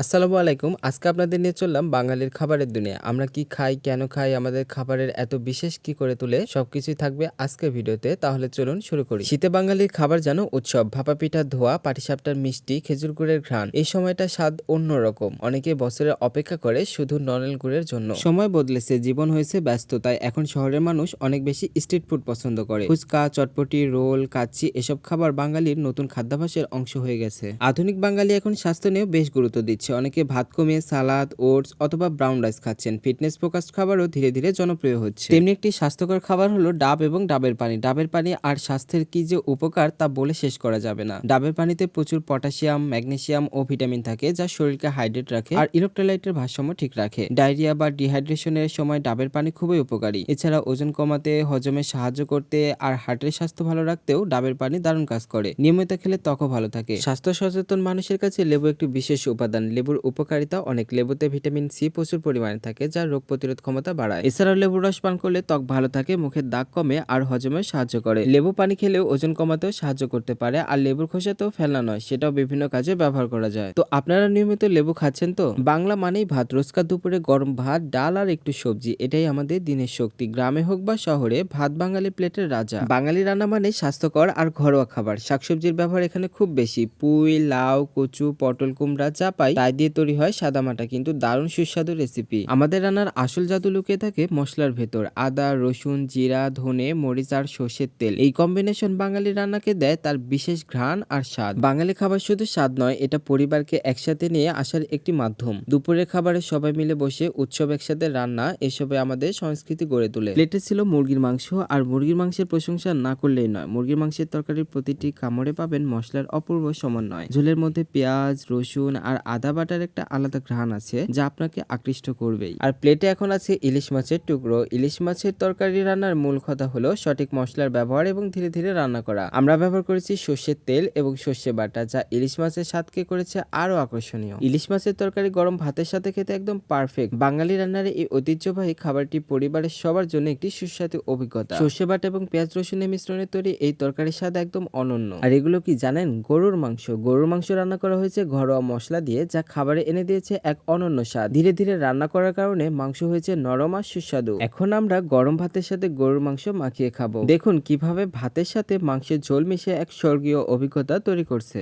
আসসালামু আলাইকুম। আজকে আপনাদের নিয়ে চললাম বাঙালির খাবারের দুনিয়া। আমরা কি খাই, কেন খাই, আমাদের খাবারের এত বিশেষ কি করে তুলে সবকিছুই থাকবে আজকের ভিডিওতে। তাহলে চলুন শুরু করি। শীতে বাঙালির খাবার যেন উৎসব। ভাপা পিঠার ধোয়া, পাটিসাপটার মিষ্টি, খেজুর গুড়ের ঘ্রাণ। এই সময়টা স্বাদ অন্যরকম। অনেকে বছরের অপেক্ষা করে শুধু নরেল গুড়ের জন্য। সময় বদলেছে, জীবন হয়েছে ব্যস্ত, তাই এখন শহরের মানুষ অনেক বেশি স্ট্রিট ফুড পছন্দ করে। ফুচকা, চটপটি, রোল, কাচ্চি, এসব খাবার বাঙালির নতুন খাদ্যাভ্যাসের অংশ হয়ে গেছে। আধুনিক বাঙালি এখন স্বাস্থ্য নিয়েও বেশ গুরুত্ব দিচ্ছে। অনেকে ভাত কমিয়ে সালাদ, ওটস অথবা ব্রাউন রাইস খাচ্ছেন। ফিটনেস ফোকাসড খাবারও ধীরে ধীরে জনপ্রিয় হচ্ছে। তেমনি একটি স্বাস্থ্যকর খাবার হলো ডাব এবং ডাবের পানি। ডাবের পানি আর স্বাস্থ্যের কি যে উপকার তা বলে শেষ করা যাবে না। ডাবের পানিতে প্রচুর পটাশিয়াম, ম্যাগনেসিয়াম ও ভিটামিন থাকে যা শরীরকে হাইড্রেট রাখে আর ইলেকট্রোলাইটের ভারসাম্য ঠিক রাখে। ডায়রিয়া বা ডিহাইড্রেশনের সময় ডাবের পানি খুবই উপকারী। এছাড়া ওজন কমাতে, হজমে সাহায্য করতে আর হার্টের স্বাস্থ্য ভালো রাখতেও ডাবের পানি দারুণ কাজ করে। নিয়মিত খেলে ত্বকও ভালো থাকে। স্বাস্থ্য সচেতন মানুষের কাছে লেবু একটি বিশেষ উপাদান। লেবুর উপকারিতা অনেক। লেবুতে ভিটামিন সি প্রচুর পরিমাণে থাকে, যা রোগ প্রতিরোধ ক্ষমতা বাড়ায়। এছাড়াও লেবুর রস পান করলে ত্বক ভালো থাকে, মুখের দাগ কমে আর হজমে সাহায্য করে। লেবু পানি খেলেও ওজন কমাতেও সাহায্য করতে পারে, আর লেবুর খোসাতেও ফেলনা নয়, সেটাও বিভিন্ন কাজে ব্যবহার করা যায়। তো আপনারা নিয়মিত লেবু খাচ্ছেন তো? বাংলা মানেই ভাত, রোজকার দুপুরে গরম ভাত, ডাল আর একটু সবজি, এটাই আমাদের দিনের শক্তি। গ্রামে হোক বা শহরে, ভাত বাঙালি প্লেটের রাজা। বাঙালি রান্না মানে স্বাস্থ্যকর আর ঘরোয়া খাবার। শাকসবজির ব্যবহার এখানে খুব বেশি। পুঁই, লাউ, কচু, পটল কুমড়া যা পাই তাই দিয়ে তৈরি হয় সাদামাটা কিন্তু দারুণ সুস্বাদু রেসিপি আমাদের রান্নার আসল জাদু লুকিয়ে থাকে মশলার ভেতর। আদা, রসুন, জিরা, ধনে, মরিচ আর সর্ষের তেল। এই কম্বিনেশন বাঙালি রান্নাকে দেয় তার বিশেষ ঘ্রাণ আর স্বাদ। বাঙালি খাবার শুধু স্বাদ নয়, এটা পরিবারকে একসাথে নিয়ে আসার একটি মাধ্যম। দুপুরের খাবারে সবাই মিলে বসে উৎসব একসাথে রান্না, এসবে আমাদের সংস্কৃতি গড়ে তোলে। প্লেটে ছিল মুরগির মাংস, আর মুরগির মাংসের প্রশংসা না করলেই নয়। মুরগির মাংসের তরকারির প্রতিটি কামড়ে পাবেন মশলার অপূর্ব সমন্বয়। ঝোলের মধ্যে পেঁয়াজ, রসুন আর আদা বাটার একটা আলাদা ঘ্রাণ আছে যা আপনাকে আকৃষ্ট করবেই। আর প্লেটে এখন আছে ইলিশ মাছের টুকরো। ইলিশ মাছের তরকারি রান্নার মূল কথা হলো সঠিক মশলার ব্যবহার এবং ধীরে ধীরে রান্না করা। আমরা ব্যবহার করেছি সর্ষের তেল এবং সর্ষে বাটা, যা ইলিশ মাছের স্বাদকে করেছে আরও আকর্ষণীয়। ইলিশ মাছের তরকারি গরম ভাতের সাথে খেতে একদম পারফেক্ট বাঙালি রান্নার এই ঐতিহ্যবাহী খাবারটি পরিবারের সবার জন্য একটি সুস্বাদু অভিজ্ঞতা। সর্ষে বাটা এবং পেঁয়াজ রসুনের মিশ্রণে তৈরি এই তরকারির স্বাদ একদম অনন্য। আর এগুলো কি জানেন? গরুর মাংস। গরুর মাংস রান্না করা হয়েছে ঘরোয়া মশলা দিয়ে, যা খাবারে এনে দিয়েছে এক অনন্য স্বাদ। ধীরে ধীরে রান্না করার কারণে মাংস হয়েছে নরম আর সুস্বাদু। এখন আমরা গরম ভাতের সাথে গরুর মাংস মাখিয়ে খাব। দেখুন কীভাবে ভাতের সাথে মাংসের ঝোল মিশে এক স্বর্গীয় অভিজ্ঞতা তৈরি করছে।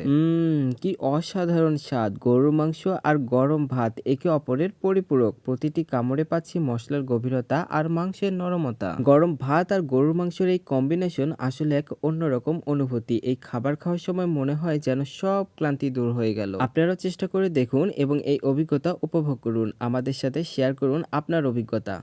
কি অসাধারণ স্বাদ। গরুর মাংস আর গরম ভাত একে অপরের পরিপূরক। প্রতিটি কামড়ে পাচ্ছি মশলার গভীরতা আর মাংসের নরমতা। গরম ভাত আর গরুর মাংসের এই কম্বিনেশন আসলে এক অন্যরকম অনুভূতি। এই খাবার খাওয়ার সময় মনে হয় যেন সব ক্লান্তি দূর হয়ে গেল। আপনারাও চেষ্টা করে দেখুন এবং এই অভিজ্ঞতা উপভোগ করুন। আমাদের সাথে শেয়ার করুন আপনার অভিজ্ঞতা।